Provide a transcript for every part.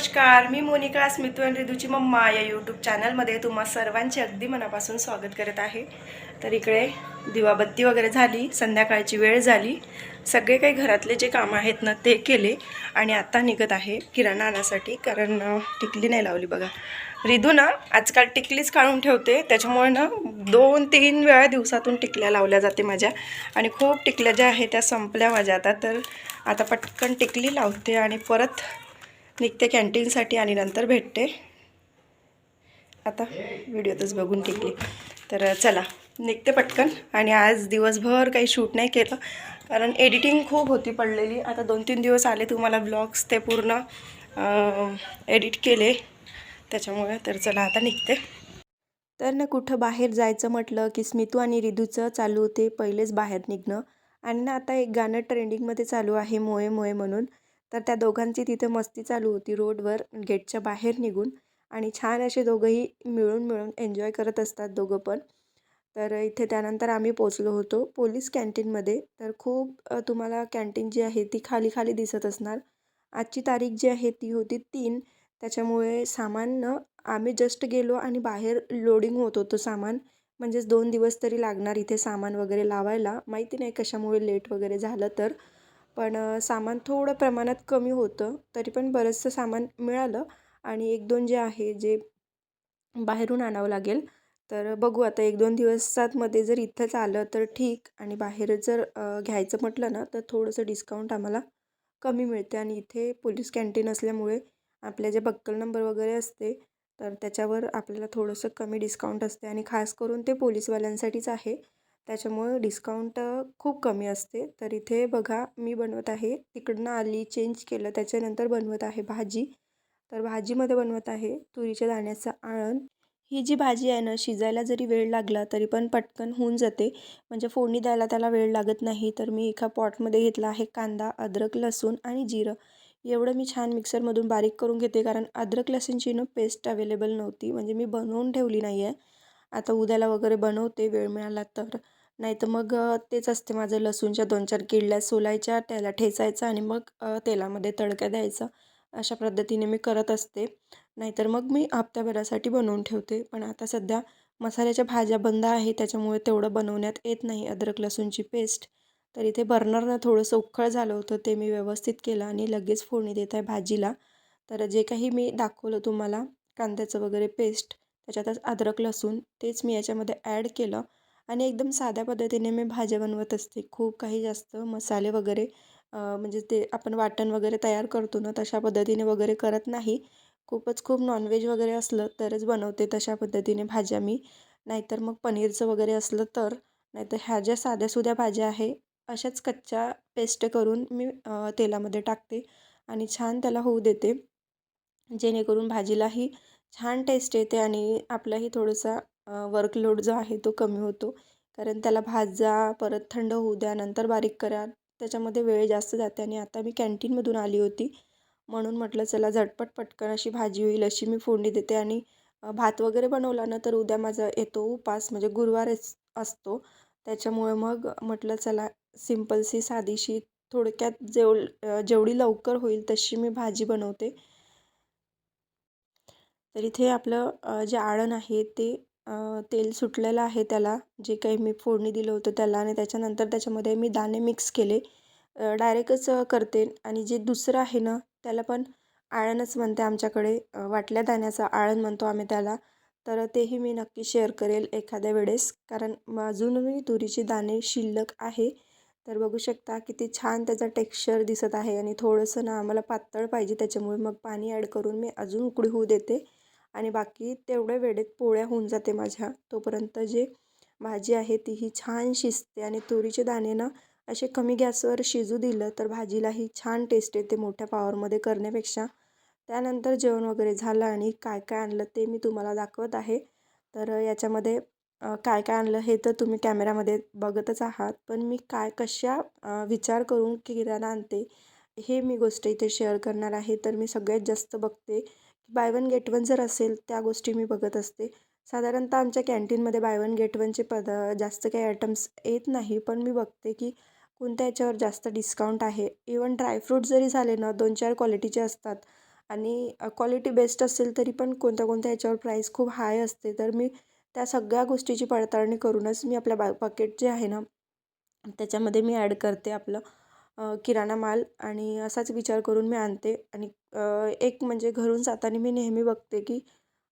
नमस्कार मी मोनिका स्मितू आणि रिदूची मम्मा या यूट्यूब चॅनलमध्ये तुम्हा सर्वांचे अगदी मनापासून स्वागत करत आहे. तर इकडे दिवाबत्ती वगैरे झाली संध्याकाळची वेळ झाली. सगळे काही घरातले जे कामं आहेत ना ते केले आणि आता निघत आहे किराणा आणण्यासाठी कारण टिकली नाही लावली बघा. रिदू ना आजकाल टिकलीच काढून ठेवते. त्याच्यामुळे ना दोन तीन वेळा दिवसातून टिकल्या लावल्या जाते माझ्या. आणि खूप टिकल्या ज्या आहेत त्या संपल्या माझ्या. आता तर आता पटकन टिकली लावते आणि परत निघते कॅन्टीनसाठी आणि नंतर भेटते. आता व्हिडिओतच बघून टिकली. तर चला निघते पटकन. आणि आज दिवसभर काही शूट नाही केलं. कारण एडिटिंग खूप होती पडलेली. आता दोन तीन दिवस आले तुम्हाला ब्लॉग्स ते पूर्ण एडिट केले. त्याच्यामुळे तर चला आता निघते. तर ना कुठं बाहेर जायचं म्हटलं की स्मितू आणि रिदूचं चालू होते पहिलेच बाहेर निघणं. आणि ना आता एक गाणं ट्रेंडिंगमध्ये चालू आहे मोये मोये म्हणून. तर त्या दोघांची तिथे मस्ती चालू होती. रोडवर गेटच्या बाहेर निघून आणि छान असे दोघंही मिळून मिळून एन्जॉय करत असतात दोघं पण. तर इथे त्यानंतर आम्ही पोचलो होतो पोलीस कॅन्टीनमध्ये. तर खूप तुम्हाला कॅन्टीन जी आहे ती खाली खाली दिसत असणार. आजची तारीख जी आहे ती होती तीन. त्याच्यामुळे सामान आम्ही जस्ट गेलो आणि बाहेर लोडिंग होत होतं सामान. म्हणजेच दोन दिवस तरी लागणार इथे सामान वगैरे लावायला. माहिती नाही कशामुळे लेट वगैरे झालं तर. पण सामान थोडं प्रमाणात कमी होतं तरी पण बरंचसं सामान मिळालं. आणि एक दोन जे आहे जे बाहेरून आणावं लागेल तर बघू आता एक दोन दिवसातमध्ये जर इथंच आलं तर ठीक. आणि बाहेर जर घ्यायचं म्हटलं ना तर थोडंसं डिस्काउंट आम्हाला कमी मिळते. आणि इथे पोलीस कॅन्टीन असल्यामुळे आपल्या जे बक्कल नंबर वगैरे असते तर त्याच्यावर आपल्याला थोडंसं कमी डिस्काउंट असते. आणि खास करून ते पोलीसवाल्यांसाठीच आहे. त्याच्यामुळे डिस्काउंट खूप कमी असते. तर इथे बघा मी बनवत आहे. तिकडनं आली चेंज केलं त्याच्यानंतर बनवत आहे भाजी. तर भाजीमध्ये बनवत आहे तुरीच्या दाण्याचं आळण. ही जी भाजी आहे ना शिजायला जरी वेळ लागला तरी पण पटकन होऊन जाते. म्हणजे फोडणी द्यायला त्याला वेळ लागत नाही. तर मी एका पॉटमध्ये घेतला आहे कांदा अद्रक लसूण आणि जिरं. एवढं मी छान मिक्सरमधून बारीक करून घेते कारण अद्रक लसूणची ना पेस्ट अवेलेबल नव्हती. म्हणजे मी बनवून ठेवली नाही आहे आता उद्याला वगैरे बनवते वेळ मिळाला तर. नाही तर मग तेच असते माझं लसूणच्या दोन चार किडल्या सोलायच्या त्याला ठेचायचं आणि मग तेलामध्ये तडका द्यायचा. अशा पद्धतीने मी करत असते. नाहीतर मग मी हप्त्याभरासाठी बनवून ठेवते. पण आता सध्या मसाल्याच्या भाज्या बंद आहे त्याच्यामुळे तेवढं बनवण्यात येत नाही अद्रक लसूणची पेस्ट. तर इथे बर्नरनं थोडंसं उखळ झालं होतं ते मी व्यवस्थित केलं आणि लगेच फोडणी देत आहे भाजीला. तर जे काही मी दाखवलं तुम्हाला कांद्याचं वगैरे पेस्ट त्याच्यातच अद्रक लसूण तेच मी याच्यामध्ये ॲड केलं. आणि एकदम साध्या पद्धतीने मी भाज्या बनवत असते. खूप काही जास्त मसाले वगैरे म्हणजे ते आपण वाटण वगैरे तयार करतो ना तशा पद्धतीने वगैरे करत नाही. खूपच खूप नॉनव्हेज वगैरे असलं तरच बनवते तशा पद्धतीने भाज्या मी. नाहीतर मग पनीरचं वगैरे असलं तर नाहीतर ह्या ज्या साध्यासुध्या भाज्या आहे अशाच कच्च्या पेस्ट करून मी तेलामध्ये टाकते आणि छान त्याला होऊ देते. जेणेकरून भाजीलाही छान टेस्ट येते आणि आपलाही थोडंसं वर्कलोड जो आहे तो कमी होतो. कारण त्याला भाजा परत थंड होऊ द्या नंतर बारीक करा. त्याच्यामध्ये वेळ जास्त जाते आणि आता मी कॅन्टीनमधून आली होती. म्हणून म्हटलं चला झटपट पटकन अशी भाजी होईल अशी मी फोडणी देते. आणि भात वगैरे बनवला ना तर उद्या माझा येतो उपास म्हणजे गुरुवारच असतो. त्याच्यामुळे मग म्हटलं चला सिम्पलशी साधीशी थोडक्यात जेव जेवढी लवकर होईल तशी मी भाजी बनवते. तर इथे आपलं जे आळण आहे ते तेल सुटलेलं आहे त्याला. जे काही मी फोडणी दिलं होतं त्याला आणि त्याच्यानंतर त्याच्यामध्ये मी दाणे मिक्स केले. डायरेक्टच करते आणि जे दुसरं आहे ना त्याला पण आळणच म्हणते आमच्याकडे. वाटल्या दाण्याचं आळण म्हणतो आम्ही त्याला. तर तेही मी नक्की शेअर करेल एखाद्या वेळेस. कारण अजूनही तुरीची दाणे शिल्लक आहे. तर बघू शकता किती छान त्याचा टेक्स्चर दिसत आहे आणि थोडंसं ना आम्हाला पातळ पाहिजे त्याच्यामुळे मग पाणी ॲड करून मी अजून उकळी होऊ देते. आणि बाकी तेवढ्या वेळेत पोळ्या होऊन जाते माझ्या. तोपर्यंत जे भाजी आहे तीही छान शिजते आणि तुरीचे दाणे ना असे कमी गॅसवर शिजू दिलं तर भाजीलाही छान टेस्ट येते मोठ्या पावरमध्ये करण्यापेक्षा. त्यानंतर जेवण वगैरे झालं आणि काय काय आणलं ते मी तुम्हाला दाखवत आहे. तर याच्यामध्ये काय काय आणलं हे तर तुम्ही कॅमेऱ्यामध्ये बघतच आहात. पण मी काय कशा विचार करून किराणा आणते हे मी गोष्ट इथे शेअर करणार आहे. तर मी सगळ्यात जास्त बघते बाय वन गेट वन जर असेल त्या गोष्टी मी बघत असते. साधारणतः आमच्या कॅन्टीनमध्ये बाय वन गेट वनचे पद जास्त काही आयटम्स येत नाही पण मी बघते की कोणत्या याच्यावर जास्त डिस्काउंट आहे. इवन ड्रायफ्रूट जरी झाले ना दोन चार क्वालिटीचे असतात. आणि क्वालिटी बेस्ट असेल तरी पण कोणत्या कोणत्या याच्यावर प्राईस खूप हाय असते तर मी त्या सगळ्या गोष्टीची पडताळणी करूनच मी आपल्या बा बकेट जे आहे ना त्याच्यामध्ये मी ॲड करते आपलं. किराणा माल आणि असाच विचार करून मी आणते आणि एक म्हणजे घरून जाताना मी नेहमी बघते की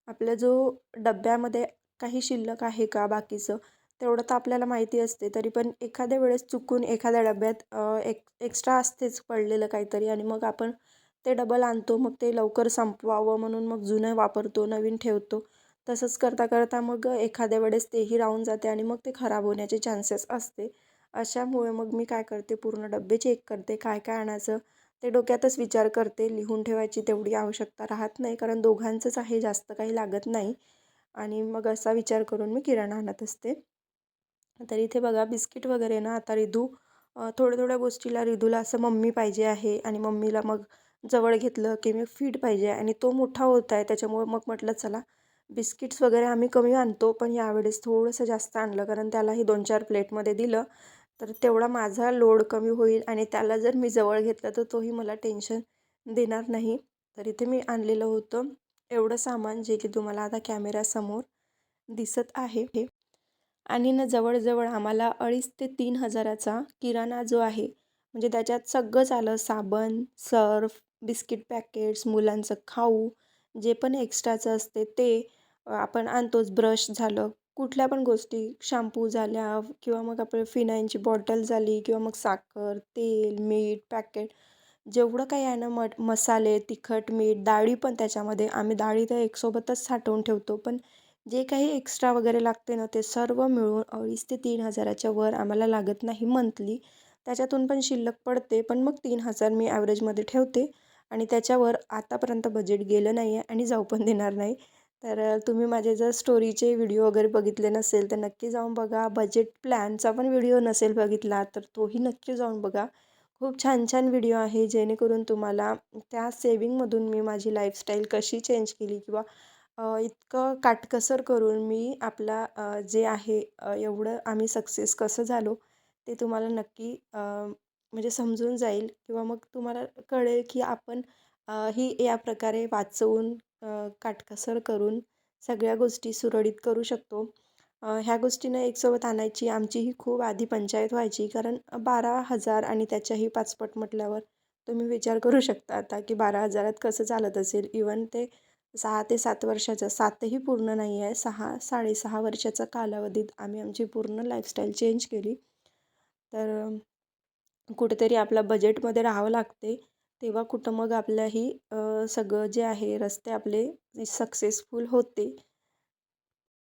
आपला जो डब्यामध्ये काही शिल्लक आहे का बाकीचं तेवढं तर आपल्याला माहिती असते. तरी पण एखाद्या वेळेस चुकून एखाद्या डब्यात एक एक्स्ट्रा असतेच पडलेलं काहीतरी आणि मग आपण ते डबल आणतो मग ते लवकर संपवावं म्हणून मग जुनं वापरतो नवीन ठेवतो. तसंच करता करता मग एखाद्या वेळेस तेही राहून जाते आणि मग ते खराब होण्याचे चान्सेस असते. अशामुळे मग मी काय करते पूर्ण डबे चेक करते काय काय आणायचं ते डोक्यातच विचार करते लिहून ठेवायची तेवढी आवश्यकता राहत नाही कारण दोघांचंच आहे जास्त काही लागत नाही. आणि मग असा विचार करून मी किराणा आणत असते. तर इथे बघा बिस्किट वगैरे ना आता रिधू थोड्या थोड्या गोष्टीला रिधूला असं मम्मी पाहिजे आहे आणि मम्मीला मग जवळ घेतलं की मी फीड पाहिजे आणि तो मोठा होत आहे त्याच्यामुळे मग म्हटलं चला बिस्किट्स वगैरे आम्ही कमी आणतो पण यावेळेस थोडंसं जास्त आणलं कारण त्यालाही दोन चार प्लेटमध्ये दिलं. तर तेवढा माझा लोड कमी होईल आणि त्याला जर मी जवळ घेतलं तर तोही मला टेन्शन देणार नाही. तर इथे मी आणलेलं होतं. एवढं सामान जे की तुम्हाला आता कॅमेऱ्यासमोर दिसत आहे. हे आणि ना जवळजवळ आम्हाला अडीच ते तीन हजाराचा किराणा जो आहे म्हणजे त्याच्यात सगळंच आलं साबण सर्फ बिस्किट पॅकेट्स मुलांचं खाऊ जे पण एक्स्ट्राचं असते ते आपण आणतोच. ब्रश झालं कुठल्या पण गोष्टी शॅम्पू झाल्या किंवा मग आपलं फिनाईनची बॉटल झाली किंवा मग साखर तेल मीठ पॅकेट जेवढं काही आहे ना मट मसाले तिखट मीठ डाळी पण त्याच्यामध्ये आम्ही डाळी तर एकसोबतच साठवून ठेवतो. पण जे काही एक्स्ट्रा वगैरे लागते ना ते सर्व मिळून अडीच ते तीन हजाराच्या वर आम्हाला लागत नाही मंथली त्याच्यातून पण शिल्लक पडते पण मग तीन हजार मी ॲव्हरेजमध्ये ठेवते. आणि त्याच्यावर आतापर्यंत बजेट गेलं नाही आहे आणि जाऊ पण देणार नाही. तर तुम्ही माझे जर स्टोरीचे व्हिडिओ वगैरे बघितले नसेल तर नक्की जाऊन बघा. बजेट प्लॅनचा पण व्हिडिओ नसेल बघितला तर तोही नक्की जाऊन बघा. खूप छान छान व्हिडिओ आहे जेणेकरून तुम्हाला त्या सेविंगमधून मी माझी लाईफस्टाईल कशी चेंज केली किंवा इतकं काटकसर करून मी आपला जे आहे एवढं आम्ही सक्सेस कसं झालो ते तुम्हाला नक्की म्हणजे समजून जाईल. किंवा मग तुम्हाला कळेल की आपण ही या प्रकारे वाचवून काटकसर करून सगळ्या गोष्टी सुरळीत करू शकतो. ह्या गोष्टीनं एकसोबत आणायची आमचीही खूप आधी पंचायत व्हायची कारण बारा हजार आणि त्याच्याही पाचपट म्हटल्यावर तुम्ही विचार करू शकता आता की बारा हजारात कसं चालत असेल. इवन ते सहा ते सात वर्षाचं सातही पूर्ण नाही आहे. सहा साडेसहा वर्षाचा कालावधीत आम्ही आमची पूर्ण लाईफस्टाईल चेंज केली. तर कुठेतरी आपल्या बजेटमध्ये राहावं लागते. तेव्हा कुठं मग आपल्याही सगळं जे आहे रस्ते आपले सक्सेसफुल होते.